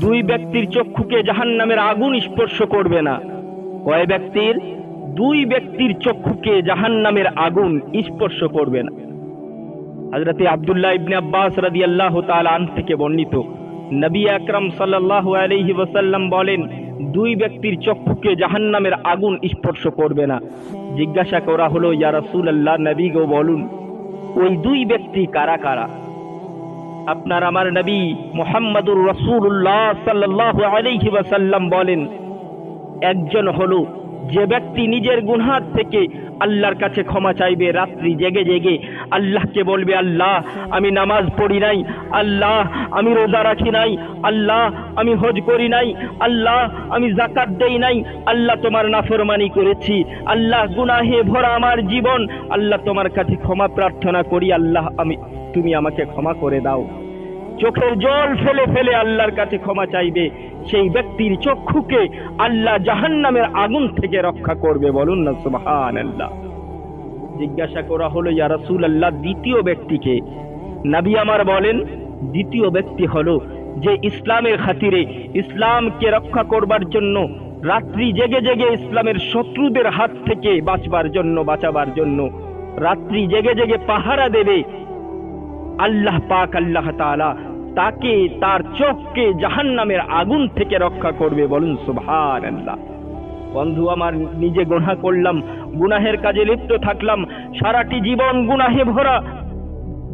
দুই ব্যক্তির চক্ষুকে জাহান্নামের আগুন স্পর্শ করবে না। কয় ব্যক্তির? দুই ব্যক্তির চক্ষুকে জাহান্নামের আগুন স্পর্শ করবে না। হজরতে আব্দুল্লাহ ইবনে আব্বাস রাদিয়াল্লাহু তাআলা আন থেকে বর্ণিত, নবী আকরাম সাল্লাল্লাহু আলাইহি ওয়াসাল্লাম বলেন, দুই ব্যক্তির চক্ষুকে জাহান্নামের আগুন স্পর্শ করবে না। জিজ্ঞাসা করা হলো, ইয়া রাসূলুল্লাহ, নবী গো, বলুন, ওই দুই ব্যক্তি কারা কারা? আপনার আমার নবী মোহাম্মদুর রসুল্লাহ আলাইহি ওয়াসাল্লাম বলেন, একজন হলো যে ব্যক্তি নিজের গুনহাত থেকে আল্লাহর কাছে ক্ষমা চাইবে, রাত্রি জেগে জেগে আল্লাহকে বলবে, আল্লাহ, আমি নামাজ পড়ি নাই, আল্লাহ, আমি রোজা রাখি নাই, আল্লাহ, আমি হজ করি নাই, আল্লাহ, আমি জাকাত দেই নাই, আল্লাহ তোমার নাফরমানি করেছি, আল্লাহ গুনাহে ভরা আমার জীবন, আল্লাহ তোমার কাছে ক্ষমা প্রার্থনা করি, আল্লাহ, আমি, তুমি আমাকে ক্ষমা করে দাও। চোখের জল ফেলে ফেলে আল্লাহর কাছে ক্ষমা চাইবে। সেই ব্যক্তির চক্ষুকে আল্লাহ জাহান্নামের আগুন থেকে রক্ষা করবে বলুন না সুবহান আল্লাহ জিজ্ঞাসা করা হলো, ইয়া রাসূল আল্লাহ দ্বিতীয় ব্যক্তিকে? নবী আমার বলেন, দ্বিতীয় ব্যক্তি হলো যে ইসলামের খাতিরে ইসলামকে রক্ষা করবার জন্য রাত্রি জেগে জেগে ইসলামের শত্রুদের হাত থেকে বাঁচবার জন্য, বাঁচাবার জন্য রাত্রি জেগে জেগে পাহারা দেবে। আল্লাহ পাক, আল্লাহ তাআলা তাকে তার চোখকে জাহান্নামের আগুন থেকে রক্ষা করবে বলুন সুবহান আল্লাহ বন্ধু, আমার নিজে গুনাহ করলাম, গুনাহের কাজে লিপ্ত থাকলাম, সারাটি জীবন গুনাহে ভরা।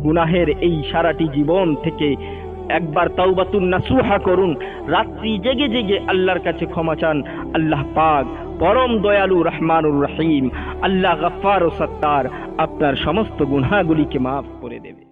গুনাহের এই সারাটি জীবন থেকে একবার তাওবাতুন নাসুহা করুন, রাত্রি জেগে জেগে আল্লাহর কাছে ক্ষমা চান, আল্লাহ পাক পরম দয়ালু রহমানুর রহিম, আল্লাহ গফফার ও সত্তার আপনার সমস্ত গুনাহগুলিকে মাফ করে দেবে।